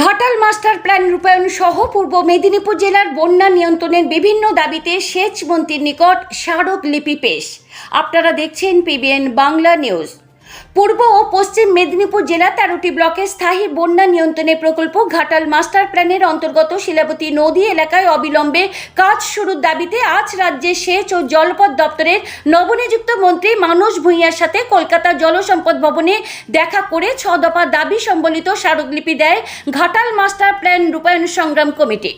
Ghatal master plan রূপায়ণ সহ পূর্ব মেদিনীপুর জেলার বন্যা নিয়ন্ত্রণের বিভিন্ন দাবিতে সেচ মন্ত্রীর নিকট স্মারক লিপি পেশ। আপনারা দেখছেন পিবিএন বাংলা নিউজ পূর্ব ও পশ্চিম মেদিনীপুর জেলা তেরোটি ব্লকে স্থায়ী বন্যা নিয়ন্ত্রণের প্রকল্প ঘাটাল মাস্টার প্ল্যানের অন্তর্গত শিলাবতী নদী এলাকায় অবিলম্বে কাজ শুরুর দাবিতে আজ রাজ্যের সেচ ও জলপথ দপ্তরের নবনিযুক্ত মন্ত্রী মানস ভূঁইয়ার সাথে কলকাতা জলসম্পদ ভবনে দেখা করে ছ দফা দাবি সম্বলিত স্মারকলিপি দেয় ঘাটাল মাস্টার প্ল্যান রূপায়ণ সংগ্রাম কমিটি।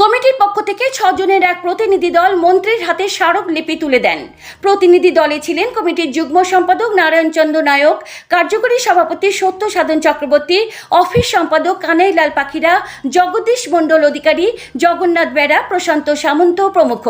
কমিটির পক্ষ থেকে ছজনের এক প্রতিনিধি দল মন্ত্রীর হাতে স্মারকলিপি তুলে দেন। প্রতিনিধি দলে ছিলেন কমিটির যুগ্ম সম্পাদক নারায়ণচন্দ্র নায়ক, কার্যকরী সভাপতি সত্য সাধন চক্রবর্তী, অফিস সম্পাদক কানাইলাল পাখিরা, জগদীশ মণ্ডল অধিকারী, জগন্নাথ বেড়া, প্রশান্ত সামন্ত প্রমুখ।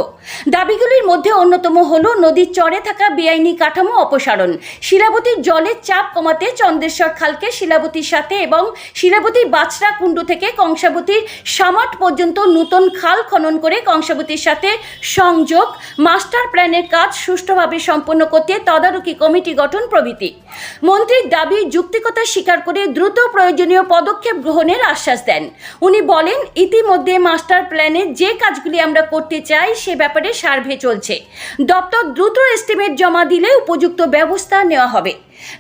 দাবিগুলির মধ্যে অন্যতম হল নদীর চরে থাকা বেআইনি কাঠামো অপসারণ, শিলাবতীর জলের চাপ কমাতে চন্দ্রেশ্বর খালকে শিলাবতীর সাথে এবং শিলাবতীর বাছরা কুণ্ড থেকে কংসাবতীর সামাট পর্যন্ত নূতন খাল খনন করে কংসাবতীর সাথে সংযোগ, মাস্টার প্ল্যানের কাজ সুষ্ঠুভাবে সম্পন্ন করতে তদারকি কমিটি গঠন প্রভৃতি। মন্ত্রীর দাবি যুক্তিকতা স্বীকার করে দ্রুত প্রয়োজনীয় পদক্ষেপ গ্রহণের আশ্বাস দেন। উনি বলেন, ইতিমধ্যে মাস্টার প্ল্যানের যে কাজগুলি আমরা করতে চাই সে ব্যাপারে সার্ভে চলছে। দপ্তর দ্রুত এস্টিমেট জমা দিলে উপযুক্ত ব্যবস্থা নেওয়া হবে।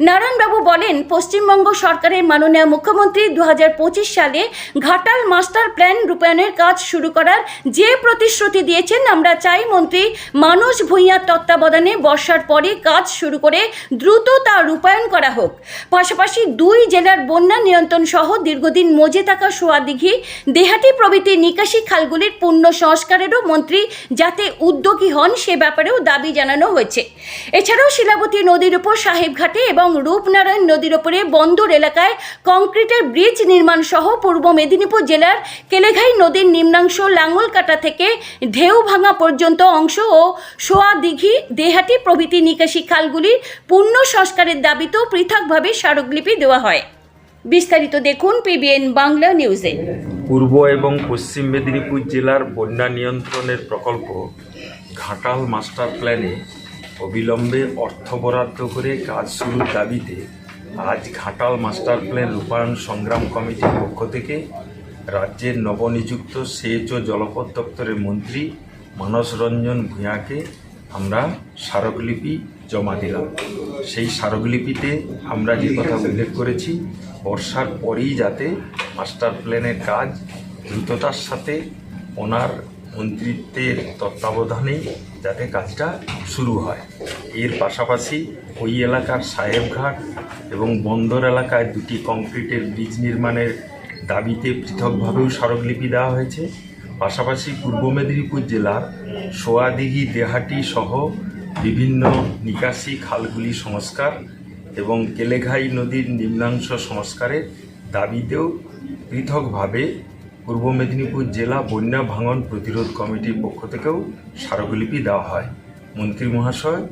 নারায়ণবাবু বলেন, পশ্চিমবঙ্গ সরকারের মাননীয় মুখ্যমন্ত্রী দু হাজার পঁচিশ সালে ঘাটাল মাস্টার প্ল্যান রূপায়ণের কাজ শুরু করার যে প্রতিশ্রুতি দিয়েছেন, আমরা চাই মন্ত্রী মানস ভূঁইয়ার তত্ত্বাবধানে বর্ষার পরে কাজ শুরু করে দ্রুত তা রূপায়ণ করা হোক। পাশাপাশি দুই জেলার বন্যা নিয়ন্ত্রণ সহ দীর্ঘদিন মজে থাকা সোয়াদিঘি, দেহাটি প্রভৃতি নিকাশি খালগুলির পূর্ণ সংস্কারেরও মন্ত্রী যাতে উদ্যোগী হন সে ব্যাপারেও দাবি জানানো হয়েছে। এছাড়াও শিলাবতী নদীর উপর সাহেবঘাটে এবং রূপনারায়ণ নদীর ওপরে বন্দর এলাকায় কংক্রিটের ব্রিজ নির্মাণ সহ পূর্ব মেদিনীপুর জেলার কেলেঘাই নদীর নিম্নাংশ লাঙ্গলকাটা থেকে ঢেউ ভাঙা পর্যন্ত অংশ ও সোয়া দিঘি দেহাটি প্রভৃতি নিকাশি খালগুলির পূর্ণ সংস্কারের দাবিতেও পৃথকভাবে স্মারকলিপি দেওয়া হয়। বিস্তারিত দেখুন পিবিএন বাংলা নিউজে। পূর্ব এবং পশ্চিম মেদিনীপুর জেলার বন্যা নিয়ন্ত্রণের প্রকল্প ঘাটাল মাস্টার প্ল্যানে অবিলম্বে অর্থ বরাদ্দ করে কাজ শুরুর দাবিতে আজ ঘাটাল মাস্টার প্ল্যান রূপায়ণ সংগ্রাম কমিটির পক্ষ থেকে রাজ্যের নবনিযুক্ত সেচ ও জলপথ দপ্তরের মন্ত্রী মানস রঞ্জন ভূঁয়াকে আমরা স্মারকলিপি জমা দিলাম। সেই স্মারকলিপিতে আমরা যে কথা উল্লেখ করেছি, বর্ষার পরেই যাতে মাস্টার প্ল্যানের কাজ দ্রুততার সাথে ওনার মন্ত্রিত্বের তত্ত্বাবধানেই যাতে কাজটা শুরু হয়। এর পাশাপাশি ওই এলাকার সাহেবঘাট এবং বন্দর এলাকায় দুটি কংক্রিটের ব্রিজ নির্মাণের দাবিতে পৃথকভাবেও স্মারকলিপি দেওয়া হয়েছে। পাশাপাশি পূর্ব মেদিনীপুর জেলার সোয়াদিঘি, দেহাটি সহ বিভিন্ন নিকাশি খালগুলি সংস্কার এবং কেলেঘাই নদীর নিম্নাংশ সংস্কারের দাবিতেও পৃথকভাবে পূর্ব মেদিনীপুর জেলা বন্যা ভাঙন প্রতিরোধ কমিটির পক্ষ থেকেও স্মারকলিপি দেওয়া হয়। মন্ত্রী মহাশয়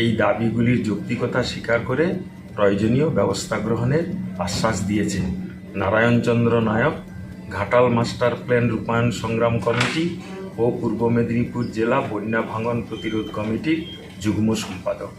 এই দাবিগুলির যৌক্তিকতা স্বীকার করে প্রয়োজনীয় ব্যবস্থা গ্রহণের আশ্বাস দিয়েছেন। নারায়ণচন্দ্র নায়ক, ঘাটাল মাস্টার প্ল্যান রূপায়ণ সংগ্রাম কমিটি ও পূর্ব মেদিনীপুর জেলা বন্যা ভাঙন প্রতিরোধ কমিটির যুগ্ম সম্পাদক।